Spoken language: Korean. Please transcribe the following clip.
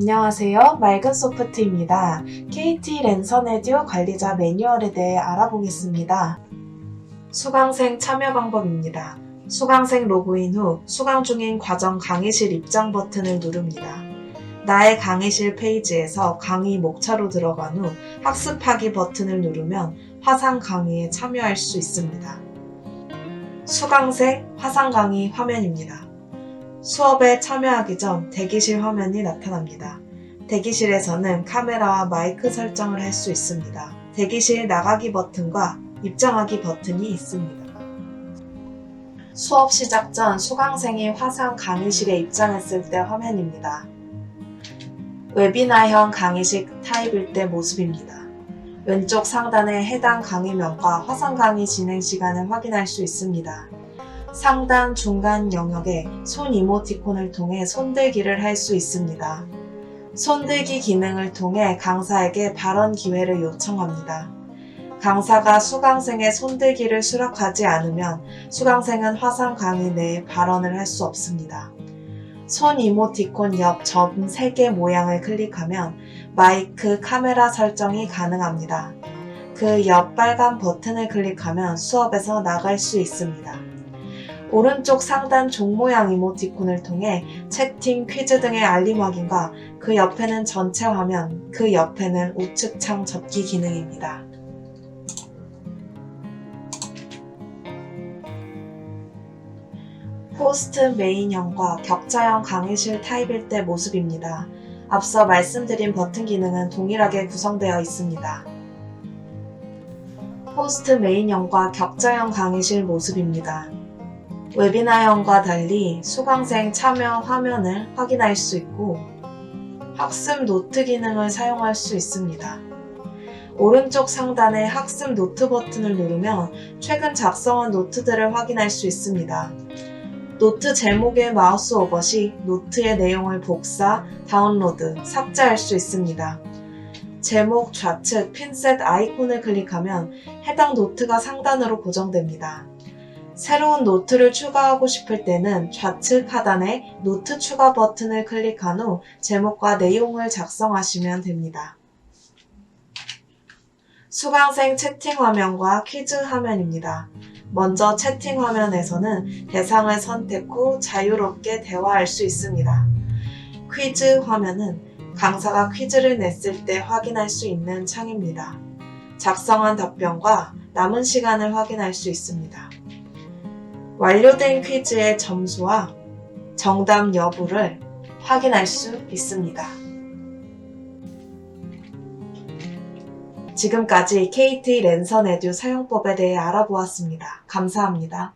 안녕하세요. 맑은 소프트입니다. KT 랜선 에듀 관리자 매뉴얼에 대해 알아보겠습니다. 수강생 참여 방법입니다. 수강생 로그인 후 수강 중인 과정 강의실 입장 버튼을 누릅니다. 나의 강의실 페이지에서 강의 목차로 들어간 후 학습하기 버튼을 누르면 화상 강의에 참여할 수 있습니다. 수강생 화상 강의 화면입니다. 수업에 참여하기 전 대기실 화면이 나타납니다. 대기실에서는 카메라와 마이크 설정을 할 수 있습니다. 대기실 나가기 버튼과 입장하기 버튼이 있습니다. 수업 시작 전 수강생이 화상 강의실에 입장했을 때 화면입니다. 웨비나형 강의식 타입일 때 모습입니다. 왼쪽 상단에 해당 강의명과 화상 강의 진행 시간을 확인할 수 있습니다. 상단 중간 영역에 손 이모티콘을 통해 손들기를 할 수 있습니다. 손들기 기능을 통해 강사에게 발언 기회를 요청합니다. 강사가 수강생의 손들기를 수락하지 않으면 수강생은 화상 강의 내에 발언을 할 수 없습니다. 손 이모티콘 옆 점 3개 모양을 클릭하면 마이크, 카메라 설정이 가능합니다. 그 옆 빨간 버튼을 클릭하면 수업에서 나갈 수 있습니다. 오른쪽 상단 종 모양 이모티콘을 통해 채팅, 퀴즈 등의 알림 확인과 그 옆에는 전체 화면, 그 옆에는 우측 창 접기 기능입니다. 포스트 메인형과 격자형 강의실 타입일 때 모습입니다. 앞서 말씀드린 버튼 기능은 동일하게 구성되어 있습니다. 포스트 메인형과 격자형 강의실 모습입니다. 웨비나형과 달리 수강생 참여 화면을 확인할 수 있고 학습 노트 기능을 사용할 수 있습니다. 오른쪽 상단의 학습 노트 버튼을 누르면 최근 작성한 노트들을 확인할 수 있습니다. 노트 제목의 마우스 오버 시 노트의 내용을 복사, 다운로드, 삭제할 수 있습니다. 제목 좌측 핀셋 아이콘을 클릭하면 해당 노트가 상단으로 고정됩니다. 새로운 노트를 추가하고 싶을 때는 좌측 하단에 노트 추가 버튼을 클릭한 후 제목과 내용을 작성하시면 됩니다. 수강생 채팅 화면과 퀴즈 화면입니다. 먼저 채팅 화면에서는 대상을 선택 후 자유롭게 대화할 수 있습니다. 퀴즈 화면은 강사가 퀴즈를 냈을 때 확인할 수 있는 창입니다. 작성한 답변과 남은 시간을 확인할 수 있습니다. 완료된 퀴즈의 점수와 정답 여부를 확인할 수 있습니다. 지금까지 KT 랜선 에듀 사용법에 대해 알아보았습니다. 감사합니다.